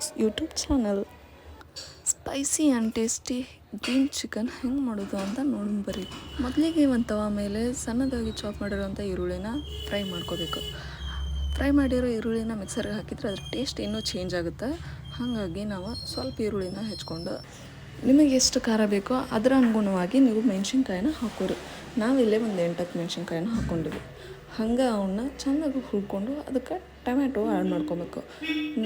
Aira blogs YouTube channel spicy and tasty green chicken ಹೆಂಗೆ ಮಾಡೋದು ಅಂತ ನೋಡೋಣ ಬರ್ರಿ. ಮೊದಲಿಗೆ ಒಂದು ತವ ಮೇಲೆ ಸಣ್ಣದಾಗಿ ಚಾಪ್ ಮಾಡಿರೋಂಥ ಈರುಳ್ಳಿನ ಫ್ರೈ ಮಾಡ್ಕೋಬೇಕು. ಫ್ರೈ ಮಾಡಿರೋ ಈರುಳ್ಳಿನ ಮಿಕ್ಸರ್ಗೆ ಹಾಕಿದರೆ ಅದ್ರ ಟೇಸ್ಟ್ ಇನ್ನೂ ಚೇಂಜ್ ಆಗುತ್ತೆ. ಹಾಗಾಗಿ ನಾವು ಸ್ವಲ್ಪ ಈರುಳ್ಳಿನ ಹೆಚ್ಕೊಂಡು ನಿಮಗೆ ಎಷ್ಟು ಖಾರ ಬೇಕೋ ಅದರ ಅನುಗುಣವಾಗಿ ನೀವು ಮೆಣಸಿನ್ಕಾಯಿನ ಹಾಕೋರು. ನಾವಿಲ್ಲೇ ಒಂದು ಎಂಟತ್ತು ಮೆಣಸಿನ್ಕಾಯಿನ ಹಾಕ್ಕೊಂಡಿವಿ ಹಂಗೆ ಅವನ್ನ ಚೆನ್ನಾಗಿ ಹುರ್ಕೊಂಡು ಅದಕ್ಕೆ ಟೊಮ್ಯಾಟೊ ಆ್ಯಡ್ ಮಾಡ್ಕೊಬೇಕು.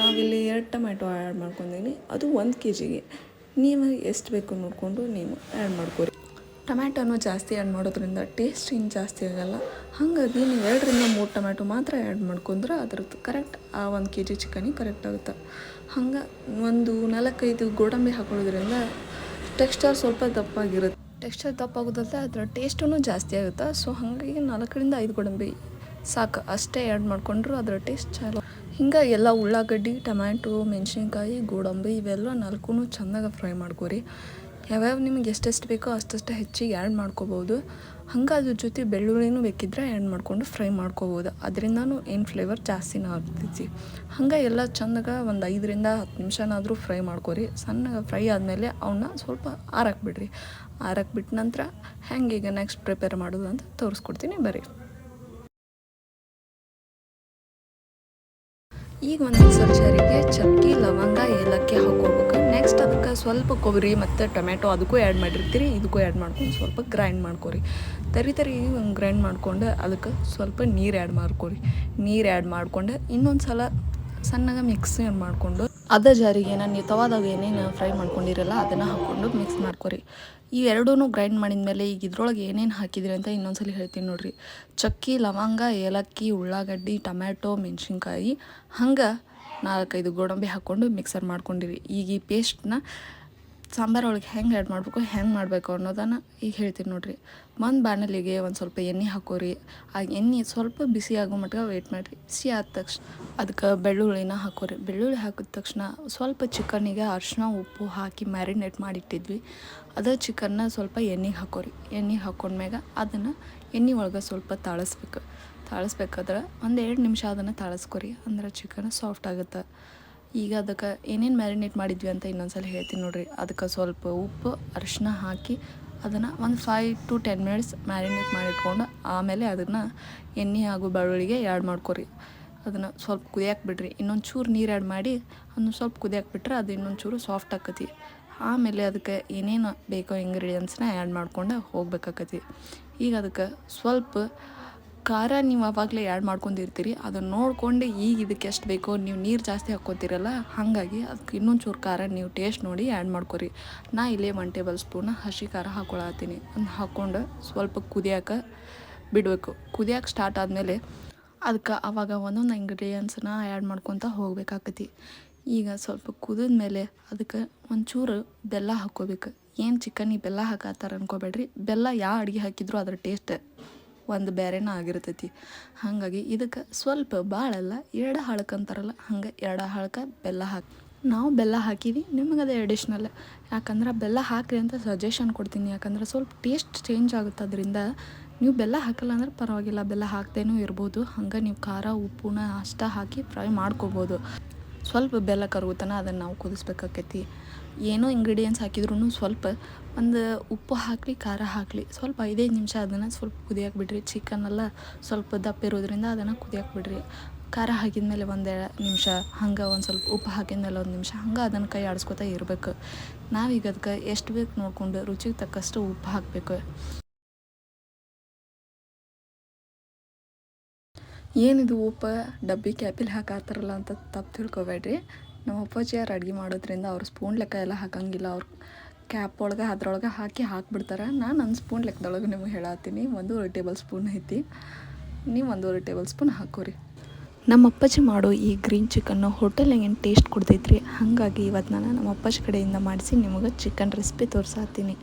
ನಾವಿಲ್ಲಿ ಎರಡು ಟೊಮ್ಯಾಟೊ ಆ್ಯಡ್ ಮಾಡ್ಕೊಂಡಿನಿ, ಅದು ಒಂದು ಕೆ ಜಿಗೆ ನೀವು ಎಷ್ಟು ಬೇಕು ನೋಡಿಕೊಂಡು ನೀವು ಆ್ಯಡ್ ಮಾಡ್ಕೊರಿ. ಟೊಮ್ಯಾಟೊನೂ ಜಾಸ್ತಿ ಆ್ಯಡ್ ಮಾಡೋದ್ರಿಂದ ಟೇಸ್ಟ್ ಇನ್ನು ಜಾಸ್ತಿ ಆಗೋಲ್ಲ. ಹಾಗಾಗಿ ನೀವು ಎರಡರಿಂದ ಮೂರು ಟೊಮ್ಯಾಟೊ ಮಾತ್ರ ಆ್ಯಡ್ ಮಾಡ್ಕೊಂಡ್ರೆ ಅದ್ರದ್ದು ಕರೆಕ್ಟ್ ಆ ಒಂದು ಕೆ ಜಿ ಚಿಕನಿಗೆ ಕರೆಕ್ಟ್ ಆಗುತ್ತೆ. ಹಂಗೆ ಒಂದು ನಾಲ್ಕೈದು ಗೋಡಂಬಿ ಹಾಕೊಳ್ಳೋದ್ರಿಂದ ಟೆಕ್ಸ್ಚರ್ ಸ್ವಲ್ಪ ದಪ್ಪಾಗಿರುತ್ತೆ. ಟೆಕ್ಸ್ಚರ್ ದಪ್ಪಾಗೋದಲ್ಲದೆ ಅದರ ಟೇಸ್ಟೂ ಜಾಸ್ತಿ ಆಗುತ್ತೆ. ಸೊ ಹಾಗಾಗಿ ನಾಲ್ಕರಿಂದ ಐದು ಗೋಡಂಬಿ ಸಾಕು. ಅಷ್ಟೇ ಆ್ಯಡ್ ಮಾಡಿಕೊಂಡ್ರು ಅದರ ಟೇಸ್ಟ್ ಚಲೋ. ಹಿಂಗೆ ಎಲ್ಲ ಉಳ್ಳಾಗಡ್ಡಿ, ಟೊಮ್ಯಾಟೊ, ಮೆಣಸಿನ್ಕಾಯಿ, ಗೋಡಂಬಿ ಇವೆಲ್ಲ ನಾಲ್ಕು ಚೆನ್ನಾಗಿ ಫ್ರೈ ಮಾಡ್ಕೊರಿ. ಯಾವ್ಯಾವ ನಿಮಗೆ ಎಷ್ಟೆಷ್ಟು ಬೇಕೋ ಅಷ್ಟಷ್ಟು ಹೆಚ್ಚಿಗೆ ಆ್ಯಡ್ ಮಾಡ್ಕೋಬೋದು. ಹಂಗೆ ಅದ್ರ ಜೊತೆ ಬೆಳ್ಳುಳ್ಳಿನೂ ಬೇಕಿದ್ರೆ ಆ್ಯಡ್ ಮಾಡ್ಕೊಂಡು ಫ್ರೈ ಮಾಡ್ಕೋಬೋದು. ಅದರಿಂದನೂ ಏನು ಫ್ಲೇವರ್ ಜಾಸ್ತಿನ ಆಗ್ತೈತಿ. ಹಂಗೆ ಎಲ್ಲ ಚಂದಾಗ ಒಂದು ಐದರಿಂದ ಹತ್ತು ನಿಮಿಷನಾದರೂ ಫ್ರೈ ಮಾಡ್ಕೊರಿ. ಸಣ್ಣಗೆ ಫ್ರೈ ಆದಮೇಲೆ ಅವನ್ನ ಸ್ವಲ್ಪ ಆರಕ್ಕೆ ಬಿಡ್ರಿ ನಂತರ ಹೆಂಗೆ ಈಗ ನೆಕ್ಸ್ಟ್ ಪ್ರಿಪೇರ್ ಮಾಡೋದು ಅಂತ ತೋರಿಸ್ಕೊಡ್ತೀನಿ, ಬರ್ರಿ. ಈಗ ಒಂದು ಮಿಕ್ಸರ್ ಜಾರಿಗೆ ಚಕ್ಕಿ, ಲವಂಗ, ಏಲಕ್ಕಿ ಹಾಕೋಬೇಕು ನೆಕ್ಸ್ಟ್ ಅದಕ್ಕೆ ಸ್ವಲ್ಪ ಕೊಬ್ಬರಿ ಮತ್ತು ಟೊಮೆಟೊ ಅದಕ್ಕೂ ಆ್ಯಡ್ ಮಾಡಿರ್ತೀರಿ, ಇದಕ್ಕೂ ಆ್ಯಡ್ ಮಾಡ್ಕೊಂಡು ಸ್ವಲ್ಪ ಗ್ರೈಂಡ್ ಮಾಡ್ಕೊರಿ. ತರಿ ತರಿ ಗ್ರೈಂಡ್ ಮಾಡ್ಕೊಂಡು ಅದಕ್ಕೆ ಸ್ವಲ್ಪ ನೀರು ಆ್ಯಡ್ ಮಾಡ್ಕೊರಿ. ನೀರು ಆ್ಯಡ್ ಮಾಡ್ಕೊಂಡು ಇನ್ನೊಂದು ಸಲ ಸಣ್ಣಗೆ ಮಿಕ್ಸ್ ಮಾಡಿಕೊಂಡು ಅದ ಜಾರಿಗೆ ನಾನು ನೀವು ತವಾದಾಗ ಏನೇನು ಫ್ರೈ ಮಾಡ್ಕೊಂಡಿರಲ್ಲ ಅದನ್ನು ಹಾಕ್ಕೊಂಡು ಮಿಕ್ಸ್ ಮಾಡ್ಕೊರಿ. ಈ ಎರಡೂ ಗ್ರೈಂಡ್ ಮಾಡಿದ ಮೇಲೆ ಈಗ ಇದ್ರೊಳಗೆ ಏನೇನು ಹಾಕಿದ್ರಿ ಅಂತ ಇನ್ನೊಂದ್ಸಲ ಹೇಳ್ತೀನಿ ನೋಡಿರಿ. ಚಕ್ಕಿ, ಲವಂಗ, ಏಲಕ್ಕಿ, ಉಳ್ಳಾಗಡ್ಡಿ, ಟೊಮ್ಯಾಟೊ, ಮೆಣಸಿನ್ಕಾಯಿ, ಹಂಗೆ ನಾಲ್ಕೈದು ಗೋಡಂಬಿ ಹಾಕ್ಕೊಂಡು ಮಿಕ್ಸರ್ ಮಾಡ್ಕೊಂಡಿರಿ. ಈಗ ಈ ಪೇಸ್ಟ್ನ ಸಾಂಬಾರು ಒಳಗೆ ಹೆಂಗೆ ಆ್ಯಡ್ ಮಾಡಬೇಕು, ಹೆಂಗೆ ಮಾಡಬೇಕು ಅನ್ನೋದನ್ನು ಈಗ ಹೇಳ್ತೀನಿ ನೋಡಿರಿ. ಒಂದು ಬಾಣಲಿಗೆ ಒಂದು ಸ್ವಲ್ಪ ಎಣ್ಣೆ ಹಾಕೋರಿ. ಆ ಎಣ್ಣೆ ಸ್ವಲ್ಪ ಬಿಸಿ ಆಗೋ ಮಟ್ಟ ವೆಯ್ಟ್ ಮಾಡಿರಿ. ಬಿಸಿ ಆದ ತಕ್ಷಣ ಅದಕ್ಕೆ ಬೆಳ್ಳುಳ್ಳಿನ ಹಾಕೋರಿ. ಬೆಳ್ಳುಳ್ಳಿ ಹಾಕಿದ ತಕ್ಷಣ ಸ್ವಲ್ಪ ಚಿಕನ್ನಿಗೆ ಅರಿಶಿನ ಉಪ್ಪು ಹಾಕಿ ಮ್ಯಾರಿನೇಟ್ ಮಾಡಿಟ್ಟಿದ್ವಿ. ಅದು ಚಿಕನ್ನ ಸ್ವಲ್ಪ ಎಣ್ಣೆಗೆ ಹಾಕೋರಿ. ಎಣ್ಣೆಗೆ ಹಾಕೊಂಡ್ಮ್ಯಾಗ ಅದನ್ನು ಎಣ್ಣೆ ಒಳಗೆ ಸ್ವಲ್ಪ ತಾಳಿಸ್ಬೇಕು. ತಾಳಿಸ್ಬೇಕಾದ್ರೆ ಒಂದು ಎರಡು ನಿಮಿಷ ಅದನ್ನು ತಾಳಿಸ್ಕೊರಿ. ಅಂದ್ರೆ ಚಿಕನ್ ಸಾಫ್ಟ್ ಆಗುತ್ತೆ. ಈಗ ಅದಕ್ಕೆ ಏನೇನು ಮ್ಯಾರಿನೇಟ್ ಮಾಡಿದ್ವಿ ಅಂತ ಇನ್ನೊಂದ್ಸಲ ಹೇಳ್ತೀನಿ ನೋಡಿರಿ. ಅದಕ್ಕೆ ಸ್ವಲ್ಪ ಉಪ್ಪು ಅರಿಶಿನ ಹಾಕಿ ಅದನ್ನು ಒಂದು five to ten minutes marinate ಮಾಡಿಟ್ಕೊಂಡು ಆಮೇಲೆ ಅದನ್ನು ಎಣ್ಣೆ ಹಾಗೂ ಬೆಳ್ಳುಳ್ಳಿಗೆ ಆ್ಯಡ್ ಮಾಡ್ಕೊರಿ. ಅದನ್ನು ಸ್ವಲ್ಪ ಕುದಿಯಕ್ಕೆ ಬಿಡ್ರಿ ಇನ್ನೊಂದು ಚೂರು ನೀರು ಆ್ಯಡ್ ಮಾಡಿ ಅದನ್ನು ಸ್ವಲ್ಪ ಕುದಿಯಕ್ಕೆ ಬಿಟ್ರೆ ಅದು ಇನ್ನೊಂದು ಚೂರು ಸಾಫ್ಟ್ ಆಕತಿ. ಆಮೇಲೆ ಅದಕ್ಕೆ ಏನೇನು ಬೇಕೋ ಇಂಗ್ರೀಡಿಯೆಂಟ್ಸ್ನ ಆ್ಯಡ್ ಮಾಡ್ಕೊಂಡು ಹೋಗ್ಬೇಕಾಕತಿ. ಈಗ ಅದಕ್ಕೆ ಸ್ವಲ್ಪ ಖಾರ ನೀವು ಅವಾಗಲೇ ಆ್ಯಡ್ ಮಾಡ್ಕೊಂಡಿರ್ತೀರಿ. ಅದನ್ನು ನೋಡ್ಕೊಂಡು ಈಗ ಇದಕ್ಕೆ ಎಷ್ಟು ಬೇಕೋ ನೀವು ನೀರು ಜಾಸ್ತಿ ಹಾಕ್ಕೊತೀರಲ್ಲ, ಹಾಗಾಗಿ ಅದಕ್ಕೆ ಇನ್ನೊಂದು ಚೂರು ಖಾರ ನೀವು ಟೇಸ್ಟ್ ನೋಡಿ ಆ್ಯಡ್ ಮಾಡ್ಕೊರಿ. ನಾ ಇಲ್ಲೇ ಒನ್ ಟೇಬಲ್ ಸ್ಪೂನ್ ಹಸಿ ಖಾರ ಹಾಕ್ಕೊಳತ್ತೀನಿ ಹಾಕ್ಕೊಂಡು ಸ್ವಲ್ಪ ಕುದಿಯೋಕೆ ಬಿಡಬೇಕು. ಕುದಿಯೋಕೆ ಸ್ಟಾರ್ಟ್ ಆದಮೇಲೆ ಅದಕ್ಕೆ ಆವಾಗ ಒಂದೊಂದು ಇಂಗ್ರೀಡಿಯೆಂಟ್ಸನ್ನ ಆ್ಯಡ್ ಮಾಡ್ಕೊತ ಹೋಗ್ಬೇಕಾಕತಿ. ಈಗ ಸ್ವಲ್ಪ ಕುದಿದ ಮೇಲೆ ಅದಕ್ಕೆ ಒಂಚೂರು ಬೆಲ್ಲ ಹಾಕ್ಕೋಬೇಕು. ಏನು ಚಿಕನ್ನಿಗೆ ಬೆಲ್ಲ ಹಾಕತ್ತಾರ ಅನ್ಕೋಬೇಡ್ರಿ. ಬೆಲ್ಲ ಯಾವ ಅಡುಗೆ ಹಾಕಿದ್ರು ಅದ್ರ ಟೇಸ್ಟ್ ಒಂದು ಬೇರೆನ ಆಗಿರ್ತೈತಿ. ಹಾಗಾಗಿ ಇದಕ್ಕೆ ಸ್ವಲ್ಪ ಭಾಳಲ್ಲ ಎರಡು ಹಾಳಕ್ಕೆ ಅಂತಾರಲ್ಲ, ಹಂಗೆ ಎರಡು ಹಾಳಕ್ಕೆ ಬೆಲ್ಲ ಹಾಕಿ, ನಾವು ಬೆಲ್ಲ ಹಾಕೀವಿ, ನಿಮಗೆ ಅದೇ ಅಡಿಷ್ನಲ್ ಯಾಕಂದ್ರೆ ಬೆಲ್ಲ ಹಾಕ್ರಿ ಅಂತ ಸಜೆಷನ್ ಕೊಡ್ತೀನಿ. ಯಾಕಂದ್ರೆ ಸ್ವಲ್ಪ ಟೇಸ್ಟ್ ಚೇಂಜ್ ಆಗುತ್ತೆ ಅದರಿಂದ ನೀವು ಬೆಲ್ಲ ಹಾಕಲ್ಲ ಅಂದ್ರೆ ಪರವಾಗಿಲ್ಲ, ಬೆಲ್ಲ ಹಾಕ್ದೇನೂ ಇರ್ಬೋದು. ಹಂಗೆ ನೀವು ಖಾರ, ಉಪ್ಪುನ ಅಷ್ಟ ಹಾಕಿ ಫ್ರೈ ಮಾಡ್ಕೋಬೋದು. ಸ್ವಲ್ಪ ಬೆಲ್ಲ ಕರಗುತನ ಅದನ್ನು ನಾವು ಕುದಿಸ್ಬೇಕಾಕೈತಿ. ಏನೋ ಇಂಗ್ರೀಡಿಯೆಂಟ್ಸ್ ಹಾಕಿದ್ರೂ ಸ್ವಲ್ಪ ಒಂದು ಉಪ್ಪು ಹಾಕಲಿ, ಖಾರ ಹಾಕಲಿ, ಸ್ವಲ್ಪ ಐದೈದು ನಿಮಿಷ ಅದನ್ನು ಸ್ವಲ್ಪ ಕುದಿಯಕ್ಕೆ ಬಿಡ್ರಿ ಚಿಕನ್ನೆಲ್ಲ ಸ್ವಲ್ಪ ದಪ್ಪ ಇರೋದ್ರಿಂದ ಅದನ್ನು ಕುದಿಯಕ್ಕೆ ಬಿಡ್ರಿ ಖಾರ ಹಾಕಿದ ಮೇಲೆ ಒಂದು ನಿಮಿಷ, ಹಂಗೆ ಒಂದು ಸ್ವಲ್ಪ ಉಪ್ಪು ಹಾಕಿದ ಮೇಲೆ ಒಂದು ನಿಮಿಷ ಹಂಗೆ ಅದನ್ನು ಕೈ ಆಡಿಸ್ಕೊತಾ ಇರಬೇಕು. ನಾವೀಗ ಅದಕ್ಕೆ ಎಷ್ಟು ಬೇಕು ನೋಡಿಕೊಂಡು ರುಚಿಗೆ ತಕ್ಕಷ್ಟು ಉಪ್ಪು ಹಾಕಬೇಕು. ಏನಿದು ಉಪ್ಪ ಡಬ್ಬಿ ಕ್ಯಾಪಿಲ್ ಹಾಕಾತಾರಲ್ಲ ಅಂತ ತಪ್ಪು ತಿಳ್ಕೊಬೇಡ್ರಿ. ನಮ್ಮ ಅಪ್ಪಾಜಿ ಯಾರು ಅಡುಗೆ ಮಾಡೋದ್ರಿಂದ ಅವ್ರು ಸ್ಪೂನ್ ಲೆಕ್ಕ ಎಲ್ಲ ಹಾಕಂಗಿಲ್ಲ. ಅವ್ರು ಕ್ಯಾಪ್ ಒಳಗೆ ಅದ್ರೊಳಗೆ ಹಾಕಿ ಹಾಕ್ಬಿಡ್ತಾರೆ. ನಾನು ನನ್ನ ಸ್ಪೂನ್ ಲೆಕ್ಕದೊಳಗೆ ನಿಮಗೆ ಹೇಳತ್ತೀನಿ ಒಂದೂವರೆ ಟೇಬಲ್ ಸ್ಪೂನ್ ಐತಿ. ನೀವು ಒಂದೂವರೆ ಟೇಬಲ್ ಸ್ಪೂನ್ ಹಾಕೋರಿ. ನಮ್ಮ ಅಪ್ಪಾಜಿ ಮಾಡೋ ಈ ಗ್ರೀನ್ ಚಿಕನ್ನು ಹೋಟೆಲ್ ಏನು ಟೇಸ್ಟ್ ಕೊಡ್ತೈತ್ರಿ? ಹಾಗಾಗಿ ಇವತ್ತು ನಾನು ನಮ್ಮ ಅಪ್ಪಾಜಿ ಕಡೆಯಿಂದ ಮಾಡಿಸಿ ನಿಮಗೆ ಚಿಕನ್ ರೆಸಿಪಿ ತೋರ್ಸಾತೀನಿ.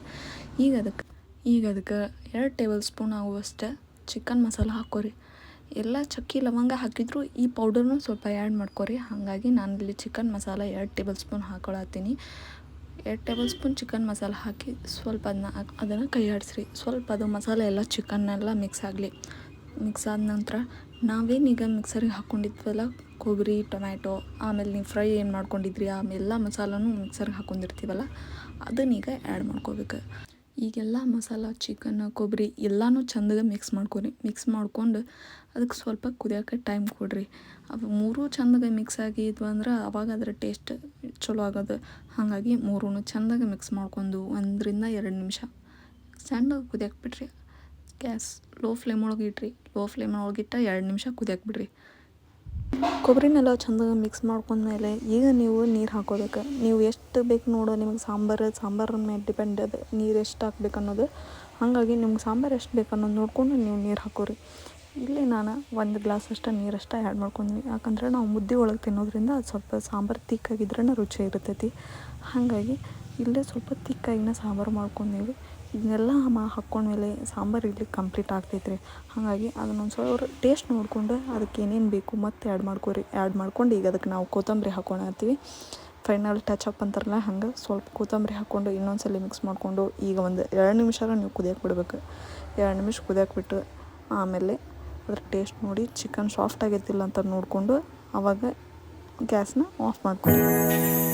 ಈಗ ಅದಕ್ಕೆ ಈಗ ಅದಕ್ಕೆ ಎರಡು ಟೇಬಲ್ ಸ್ಪೂನ್ ಆಗುವಷ್ಟು ಚಿಕನ್ ಮಸಾಲ ಹಾಕೋರಿ. ಎಲ್ಲ ಚಕ್ಕಿ ಲವಂಗ ಹಾಕಿದ್ರು ಈ ಪೌಡರ್ನು ಸ್ವಲ್ಪ ಆ್ಯಡ್ ಮಾಡ್ಕೊರಿ. ಹಾಗಾಗಿ ನಾನು ಇಲ್ಲಿ ಚಿಕನ್ ಮಸಾಲ ಎರಡು ಟೇಬಲ್ ಸ್ಪೂನ್ ಹಾಕೊಳತ್ತೀನಿ. ಎರಡು ಟೇಬಲ್ ಸ್ಪೂನ್ ಚಿಕನ್ ಮಸಾಲ ಹಾಕಿ ಸ್ವಲ್ಪ ಅದನ್ನ ಅದನ್ನು ಕೈ ಆಡಿಸ್ರಿ. ಸ್ವಲ್ಪ ಅದು ಮಸಾಲೆ ಎಲ್ಲ ಚಿಕನ್ನೆಲ್ಲ ಮಿಕ್ಸ್ ಆಗಲಿ. ಮಿಕ್ಸ್ ಆದ ನಂತರ ನಾವೇನೀಗ ಮಿಕ್ಸರಿಗೆ ಹಾಕ್ಕೊಂಡಿದ್ವಲ್ಲ ಕೊಬ್ಬರಿ ಟೊಮ್ಯಾಟೊ, ಆಮೇಲೆ ನೀವು ಫ್ರೈ ಏನು ಮಾಡ್ಕೊಂಡಿದ್ರಿ? ಆಮೇಲೆ ಎಲ್ಲ ಮಸಾಲನೂ ಮಿಕ್ಸರ್ಗೆ ಹಾಕ್ಕೊಂಡಿರ್ತೀವಲ್ಲ ಅದನ್ನೀಗ ಆ್ಯಡ್ ಮಾಡ್ಕೋಬೇಕು. ಈಗೆಲ್ಲ ಮಸಾಲ ಚಿಕನ್ ಕೊಬ್ಬರಿ ಎಲ್ಲನೂ ಚಂದಗೆ ಮಿಕ್ಸ್ ಮಾಡ್ಕೊರಿ. ಮಿಕ್ಸ್ ಮಾಡ್ಕೊಂಡು ಅದಕ್ಕೆ ಸ್ವಲ್ಪ ಕುದಿಯೋಕೆ ಟೈಮ್ ಕೊಡ್ರಿ. ಅವು ಮೂರೂ ಚಂದಗೆ ಮಿಕ್ಸ್ ಆಗಿದ್ವು ಅಂದ್ರೆ ಅವಾಗ ಅದರ ಟೇಸ್ಟ್ ಚಲೋ ಆಗೋದು. ಹಾಗಾಗಿ ಮೂರೂ ಚಂದಾಗಿ ಮಿಕ್ಸ್ ಮಾಡ್ಕೊಂಡು ಒಂದರಿಂದ ಎರಡು ನಿಮಿಷ ಸಣ್ಣಗೆ ಕುದಿಯಕ್ಕೆ ಬಿಡ್ರಿ. ಗ್ಯಾಸ್ ಲೋ ಫ್ಲೇಮ್ ಒಳಗೆ ಇಡ್ರಿ. ಲೋ ಫ್ಲೇಮ್ ಒಳಗಿಟ್ಟ ಎರಡು ನಿಮಿಷ ಕುದಿಯಕ್ಕೆ ಬಿಡ್ರಿ. ಕೊಬ್ಬರಿನೆಲ್ಲ ಚಂದಾಗ ಮಿಕ್ಸ್ ಮಾಡ್ಕೊಂಡ್ಮೇಲೆ ಈಗ ನೀವು ನೀರು ಹಾಕೋಬೇಕು. ನೀವು ಎಷ್ಟು ಬೇಕು ನೋಡೋ ನಿಮಗೆ ಸಾಂಬಾರು ಸಾಂಬಾರ ಮೇಲೆ ಡಿಪೆಂಡ್ ಅದು. ನೀರು ಎಷ್ಟು ಹಾಕ್ಬೇಕು ಅನ್ನೋದು. ಹಾಗಾಗಿ ನಿಮ್ಗೆ ಸಾಂಬಾರು ಎಷ್ಟು ಬೇಕು ಅನ್ನೋದು ನೋಡಿಕೊಂಡು ನೀವು ನೀರು ಹಾಕೋರಿ. ಇಲ್ಲಿ ನಾನು ಒಂದು ಗ್ಲಾಸ್ ಅಷ್ಟು ನೀರಷ್ಟು ಆ್ಯಡ್ ಮಾಡ್ಕೊಂಡ್ವಿ. ಯಾಕಂದ್ರೆ ನಾವು ಮುದ್ದೆ ಒಳಗೆ ತಿನ್ನೋದ್ರಿಂದ ಅದು ಸ್ವಲ್ಪ ಸಾಂಬಾರು ತಿಕ್ಕಾಗಿದ್ರೇ ರುಚಿ ಇರ್ತೈತಿ. ಹಾಗಾಗಿ ಇಲ್ಲೇ ಸ್ವಲ್ಪ ತಿಕ್ಕಾಗಿನ ಸಾಂಬಾರು ಮಾಡ್ಕೊಂಡೀವಿ. ಇದನ್ನೆಲ್ಲ ಮಾ ಹಾಕ್ಕೊಂಡ್ಮೇಲೆ ಸಾಂಬಾರು ಇಲ್ಲಿ ಕಂಪ್ಲೀಟ್ ಆಗ್ತೈತೆ ರೀ ಹಾಗಾಗಿ ಅದನ್ನೊಂದು ಸ್ವಲ್ಪ ಟೇಸ್ಟ್ ನೋಡಿಕೊಂಡು ಅದಕ್ಕೆ ಏನೇನು ಬೇಕು ಮತ್ತೆ ಆ್ಯಡ್ ಮಾಡ್ಕೊರಿ. ಆ್ಯಡ್ ಮಾಡ್ಕೊಂಡು ಈಗ ಅದಕ್ಕೆ ನಾವು ಕೊತ್ತಂಬರಿ ಹಾಕ್ಕೊಳತ್ತೀವಿ ಫೈನಲ್ ಟಚ್ ಅಪ್ ಅಂತಾರಲ್ಲ, ಹಂಗೆ ಸ್ವಲ್ಪ ಕೊತ್ತಂಬರಿ ಹಾಕ್ಕೊಂಡು ಇನ್ನೊಂದು ಸಲ ಮಿಕ್ಸ್ ಮಾಡಿಕೊಂಡು ಈಗ ಒಂದು ಎರಡು ನಿಮಿಷ ನೀವು ಕುದಿಯಕ್ಕೆ ಬಿಡ್ಬೇಕು. ಎರಡು ನಿಮಿಷ ಕುದಿಯಕ್ಕೆ ಬಿಟ್ಟು ಆಮೇಲೆ ಅದ್ರ ಟೇಸ್ಟ್ ನೋಡಿ ಚಿಕನ್ ಸಾಫ್ಟ್ ಆಗಿರ್ತಿಲ್ಲ ಅಂತ ನೋಡಿಕೊಂಡು ಆವಾಗ ಗ್ಯಾಸ್ನ ಆಫ್ ಮಾಡ್ಕೊಳ್ಳಿ